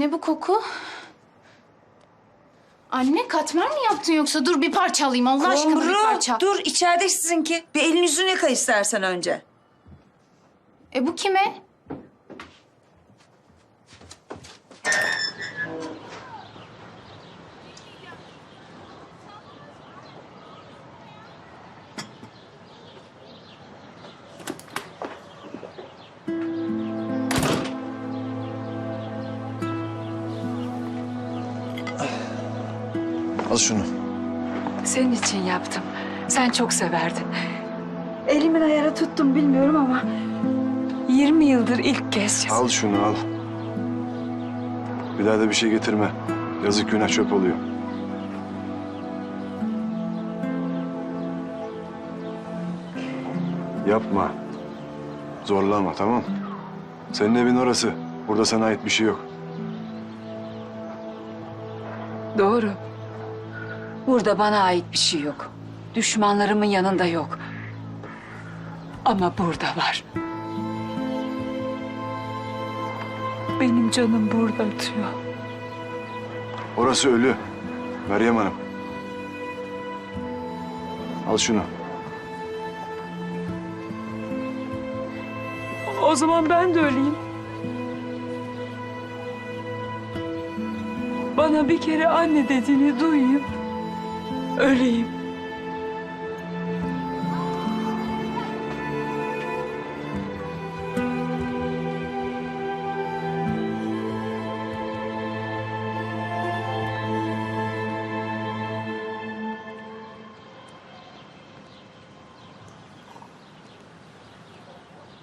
Ne bu koku? Anne katmer mi yaptın yoksa? Dur bir parça alayım Allah aşkına bir parça. dur içeride sizinki. Bir elini yüzünü yıka istersen önce. E bu kime? Al şunu. Senin için yaptım. Sen çok severdin. Elimin ayarı tuttum bilmiyorum ama. 20 yıldır ilk kez. Al şunu al. Bir daha da bir şey getirme. Yazık günah çöp oluyor. Yapma. Zorlama tamam. Senin evin orası. Burada sana ait bir şey yok. Doğru. Burada bana ait bir şey yok. Düşmanlarımın yanında yok. Ama burada var. Benim canım burada atıyor. Orası ölü. Meryem Hanım. Al şunu. O zaman ben de öleyim. Bana bir kere anne dediğini duyayım. Öleyim.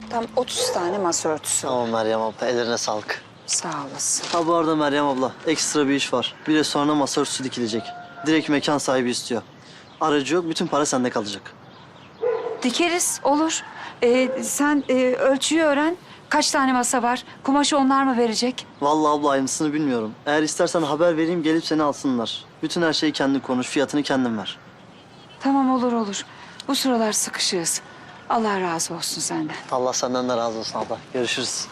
Tam 30 tane masa örtüsü. Tamam Meryem abla ellerine sağlık. Sağ olasın. Ha bu arada Meryem abla ekstra bir iş var. Bir de sonra masa örtüsü dikilecek. Direkt mekan sahibi istiyor. Aracı yok bütün para sende kalacak. Dikeriz, olur. Ee, sen e, ölçüyü öğren. Kaç tane masa var? Kumaşı onlar mı verecek? Vallahi abla aynısını bilmiyorum. Eğer istersen haber vereyim gelip seni alsınlar. Bütün her şeyi kendin konuş fiyatını kendin ver. Tamam olur olur. Bu sıralar sıkışığız. Allah razı olsun senden. Allah senden de razı olsun abla. Görüşürüz.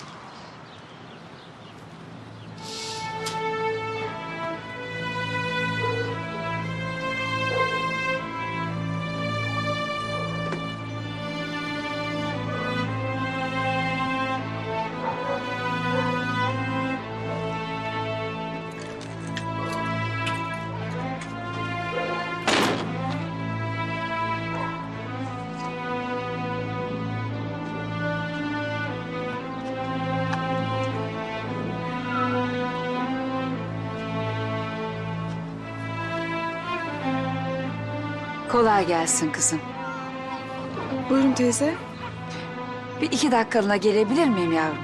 Kolay gelsin kızım. Buyurun teyze. Bir iki dakikalığına gelebilir miyim yavrum?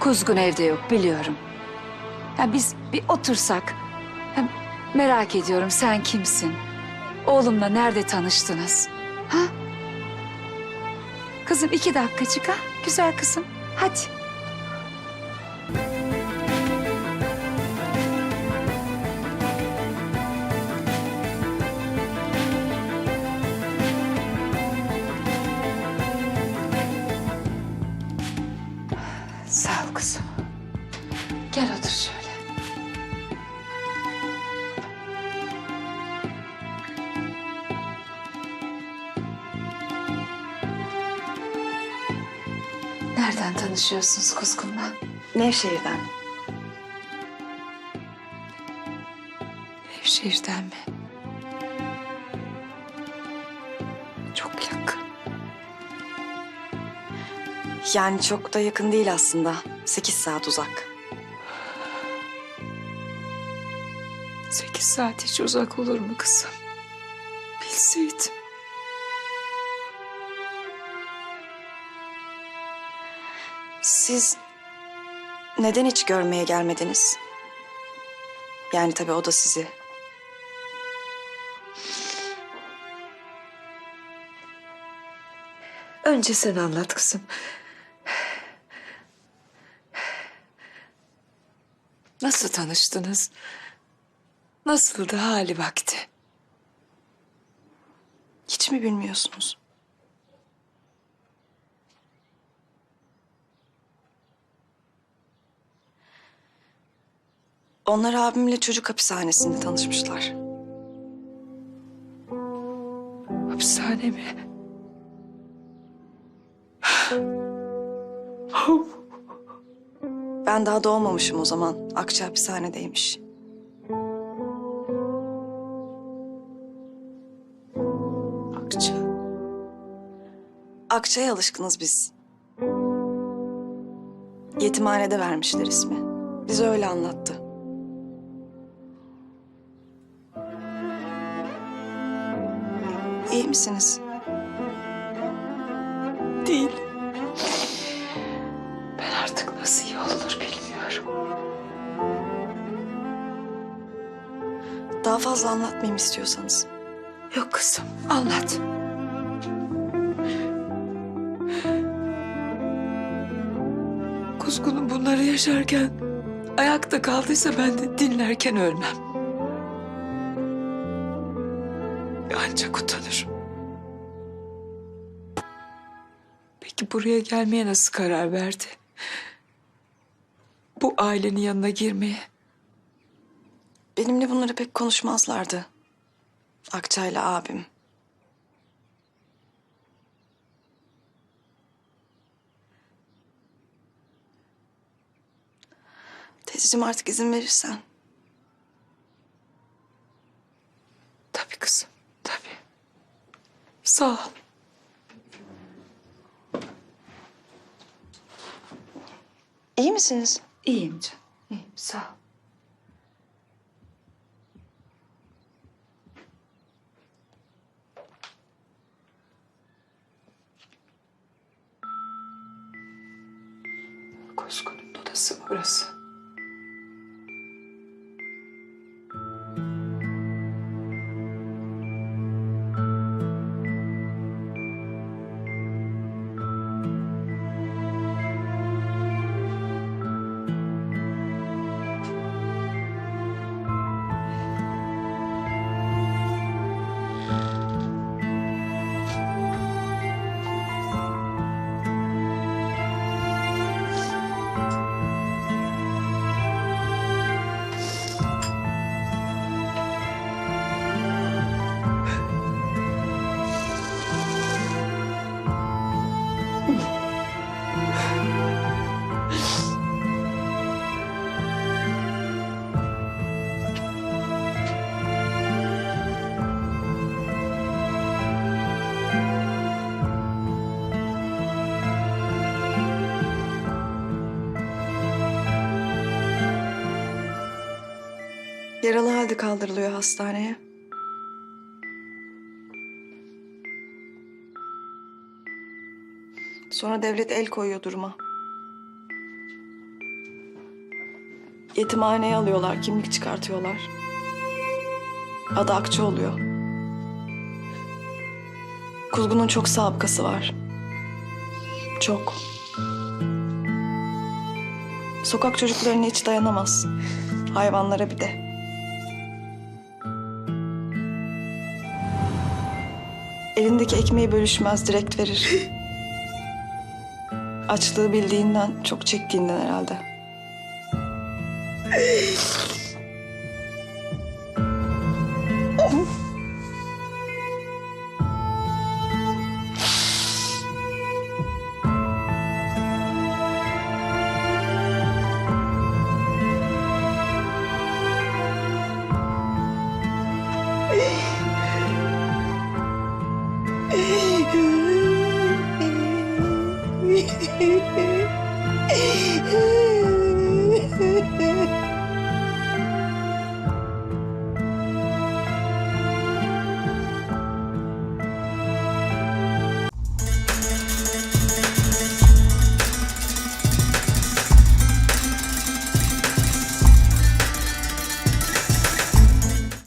Kuzgun evde yok biliyorum. Ya biz bir otursak. Hem merak ediyorum sen kimsin? Oğlumla nerede tanıştınız? Ha? Kızım iki dakikacık ha? Güzel kızım. Hadi. Gel otur şöyle. Nereden tanışıyorsunuz Kuzgun'la? Nevşehir'den. Nevşehir'den mi? Çok yakın. Yani çok da yakın değil aslında. Sekiz saat uzak. Sekiz saat hiç uzak olur mu kızım? Bilseydim. Siz neden hiç görmeye gelmediniz? Yani tabii o da sizi. Önce sen anlat kızım. Nasıl tanıştınız? Nasıldı hali vakti? Hiç mi bilmiyorsunuz? Onlar abimle çocuk hapishanesinde tanışmışlar. Hapishane mi? Ben daha doğmamışım o zaman. Akça hapishanedeymiş. Akça'ya alışkınız biz. Yetimhanede vermişler ismi. Bize öyle anlattı. İyi misiniz? Değil. Ben artık nasıl iyi olur bilmiyorum. Daha fazla anlatmayayım istiyorsanız. Yok kızım anlat. Kuzgun'un bunları yaşarken ayakta kaldıysa ben de dinlerken ölmem. Ancak utanırım. Peki buraya gelmeye nasıl karar verdi? Bu ailenin yanına girmeye. Benimle bunları pek konuşmazlardı. Akça'yla abim. Teyzeciğim artık izin verirsen. Tabii kızım, tabii. Sağ ol. İyi misiniz? İyiyim canım, iyiyim. Sağ ol. Kuzgun'un odası burası? Yaralı halde kaldırılıyor hastaneye. Sonra devlet el koyuyor duruma. Yetimhaneye alıyorlar, kimlik çıkartıyorlar. Adı Akça oluyor. Kuzgun'un çok sabıkası var. Çok. Sokak çocuklarına hiç dayanamaz. Hayvanlara bir de. Elindeki ekmeği bölüşmez, direkt verir. Açlığı bildiğinden, çok çektiğinden herhalde.